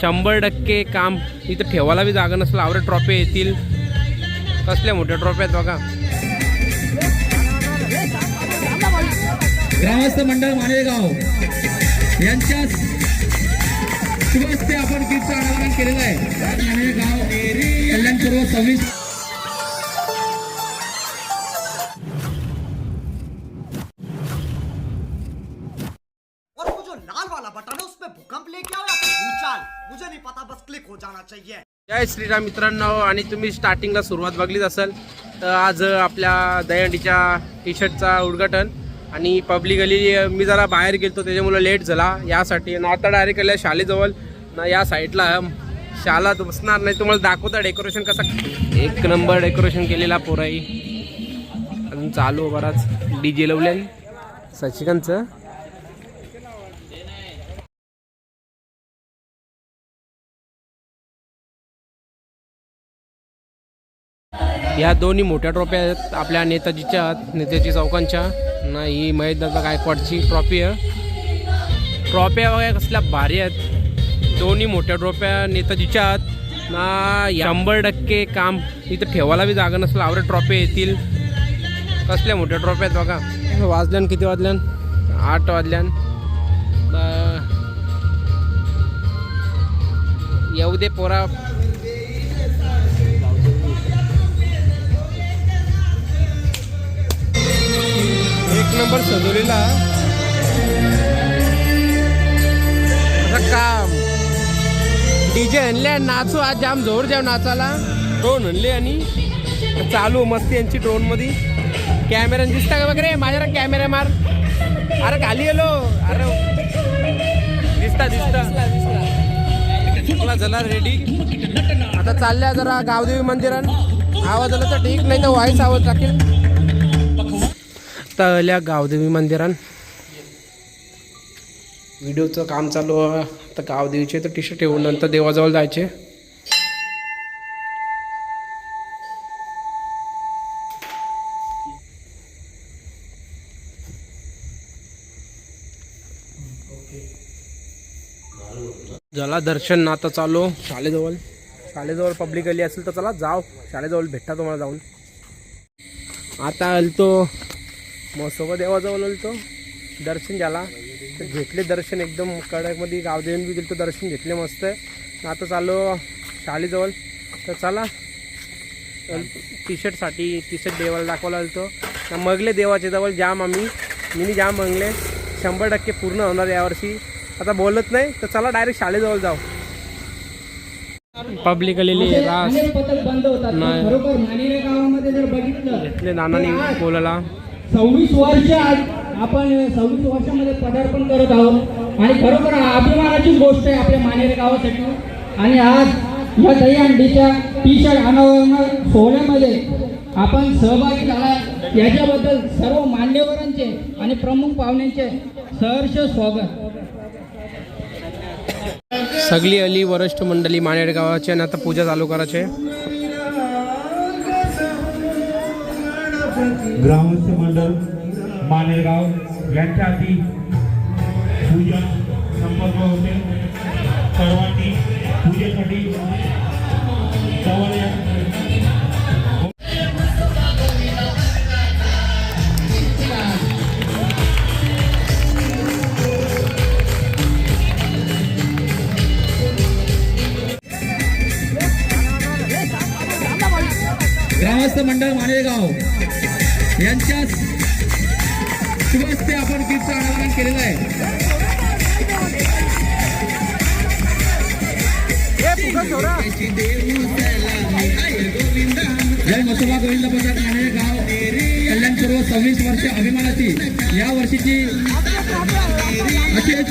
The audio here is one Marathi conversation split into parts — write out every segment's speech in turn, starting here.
शंभर टक्के काम इथं ठेवायला बी जागा नसलं आवडे ट्रॉफी येतील. कसल्या मोठ्या ट्रॉफी आहेत बघा. ग्रामस्थ मंडळ मानेगाव यांच्या आपण गिफ्टचं केलेलं आहे. मानेगाव कल्याणपूर्व सव्वीस मुझे नहीं पता बस क्लिक हो जाना चाहिए। जय श्रीराम मित्रांनो आणि तुम्ही स्टार्टिंगला सुरुवात बघलीच असेल तर आज आपल्या दहीहंडीच्या टी शर्टचा उद्घाटन. आणि पब्लिकली मी जरा बाहेर गेलो त्याच्यामुळं लेट झाला. यासाठी ना आता डायरेक्ट आल्या शाळेजवळ. ना या साईडला शाला बसणार नाही. तुम्हाला दाखवता डेकोरेशन कसं. एक नंबर डेकोरेशन केलेला पोराई. अजून चालू बराच. डी जे लावले सचिकांचं. या दोन्ही मोठ्या ट्रॉफी आहेत. आपल्या नेताजीच्या नेताजी चौकांच्या. ना ही महेशदादा गायकवाडची ट्रॉफी आहे. ट्रॉफ्या वगैरे कसल्या भारी आहेत. दोन्ही मोठ्या ट्रॉफ्या नेताजीच्या आहेत. ना शंभर टक्के काम इथं ठेवायला बी जागा नसलं आवडे ट्रॉफी येतील. कसल्या मोठ्या ट्रॉफी आहेत बघा. वाजल्यान किती वाजल्यान? आठ वाजल्यान. येऊ दे पोरा. नाचू आज जाम जोर जाम नाचाला ड्रोन आणले आणि चालू मस्ती यांची ड्रोनमध्ये कॅमेरा दिसता का वगैरे माझ्या कॅमेरा मार. अरे खाली गेलो अरे दिसता दिसता. चला झाला रेडी आता चालल्या जरा गावदेवी मंदिरात आवाज आला तर ठीक नाही तर व्हाईस आवाज टाकेल तळल्या गावदेवी मंदिरात व्हिडिओचं काम चालू आता गाव गावदेवीचे तर टी शर्ट ठेवून नंतर देवाजवळ जायचे. झाला दर्शन ना आता चालू. शाळेजवळ. शाळेजवळ पब्लिक आली असेल तर चला जाव. शाळेजवळ भेटता तुम्हाला जाऊन. आता आलतो. मग सोबत देवाजवळ आलतो. दर्शन झाला. तर घेतले दर्शन एकदम कडकमध्ये गावदेवीन बी गेलं दर्शन घेतले मस्त. आता चाललो शाळेजवळ. तर चला. टी शर्टसाठी टी शर्ट देवाला दाखवायला आलतो. ना मगले देवाच्या जवळ जाम आम्ही. मिनी जाम मंगले. शंभर टक्के पूर्ण होणार यावर्षी आता बोलत नाही तर चला डायरेक्ट शाळेजवळ जाऊ. पब्लिक आलेली आहे. रास. नाही. घेतले नानानी बोलायला. सव्वीस वर्ष आपण सव्वीस वर्षामध्ये पदार्पण करत आहोत. आणि खरोखर हा अभिमानाचीच गोष्ट आहे आपल्या मानेरे गावासाठी. आणि आज या दहीहंडीच्या टी शर्ट अनावरण सोहळ्यामध्ये आपण सहभागी झाला. याच्याबद्दल सर्व मान्यवरांचे आणि प्रमुख पाहुण्यांचे सहर्ष स्वागत. सगळी अली वरिष्ठ मंडळी मानेड गावाची आणि आता पूजा चालू करायची. ग्रामस्थ मंडळ मालेगाव यांच्या आधी पूजन संपर्क होते. सर्वांनी पूजेसाठी ग्रामस्थ मंडळ मालेगाव यांच्या शुभस्ते आपण गिफ्टचं अनावरण केलेलं आहे. जय मसोबा गोविंद पथक मानेगाव कल्याणपूर्व सव्वीस वर्ष अभिमानाची या वर्षीची असेच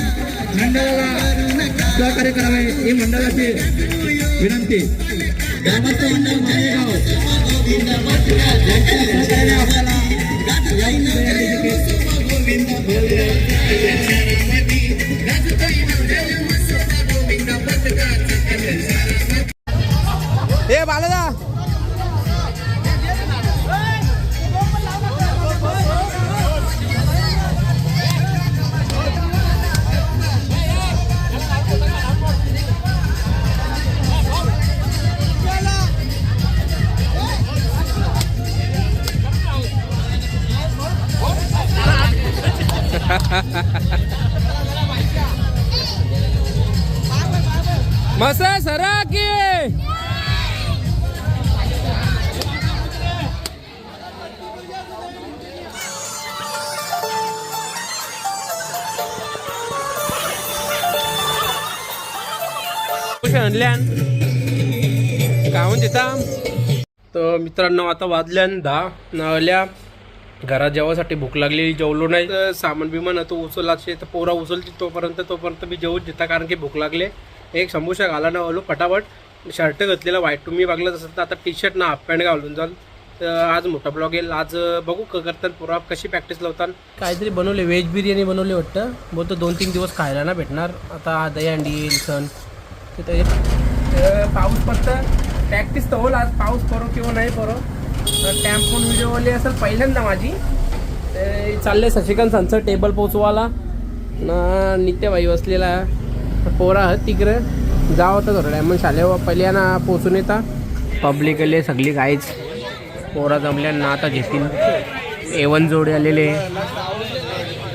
मंडळाला सहकार्य करावे ही मंडळाची विनंती. ग्रामस्थ मंडळ मानेगाव यांच्या ए बालादा. मसा सरा की. आणल्यान गावून देता तर मित्रांनो आता वाजल्यान दहा नावल्या घरात जेवासाठी भूक लागलेली जेवलो नाही. तर सामान बिमान तो उचलाचे तर पोरा उचलते तोपर्यंत तोपर्यंत मी जेवूच देता कारण की भूक लागले. एक समोसा घाला ना आलो फटाफट शर्ट घातलेला व्हाईट तुम्ही बघलाच असेल तर आता टी शर्ट ना हाफ पॅन्ट घालून जाल. तर आज मोठा ब्लॉग येईल. आज बघू क करतात पोरा. कशी प्रॅक्टिस लावतात काहीतरी बनवले व्हेज बिर्याणी बनवली वाटतं. बोलतो दोन तीन दिवस खायला ना भेटणार. आता दहीहंडी येईल सण. तिथं तर पाऊस पडतं प्रॅक्टिस तर होईल. आज पाऊस पडो किंवा नाही पडो टॅम्पून व्हिडिओवाली असेल पहिल्यांदा माझी. ते चालले शशिकांत सांचं टेबल पोचवाला ना नित्यबाई बसलेला पोरा आहेत तिकडे. जाव होतं थोडं मग शालेव पहिल्यांदा पोचून येता. पब्लिक आले सगळी काहीच. पोरा जमल्या ना आता घेतील एवन जोडे आलेले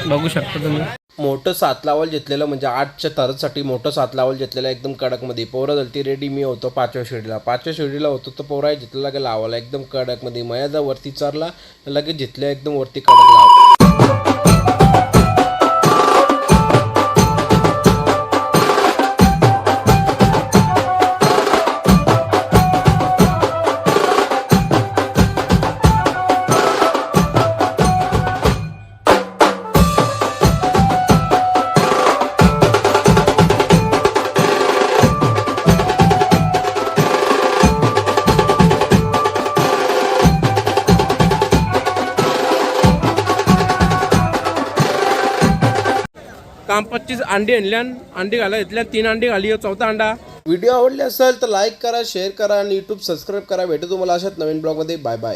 बघू शकता तुम्ही. मोठं सात लावल घेतलेलं म्हणजे आठच्या तरसाठी मोठं सात लावल घेतलेलं एकदम कडकमध्ये. पोरं झाली रेडी मी होतो पाचव्या शिडीला. पाचव्या शिडीला होतो तर पोरा घेतलेला का लावायला. एकदम कडकमध्ये. मया जर वरती चरला लगेच घेतल्या एकदम वरती कडक लावला. काम पच्चीस अंडी आणल्यान अंडी घाला घेतल्या तीन अंडी घाली चौथा अंडा. व्हिडिओ आवडले असेल तर लाईक करा शेअर करा आणि यूट्यूब सबस्क्राईब करा. भेटू तुम्हाला अशाच नवीन ब्लॉगमध्ये. Bye bye.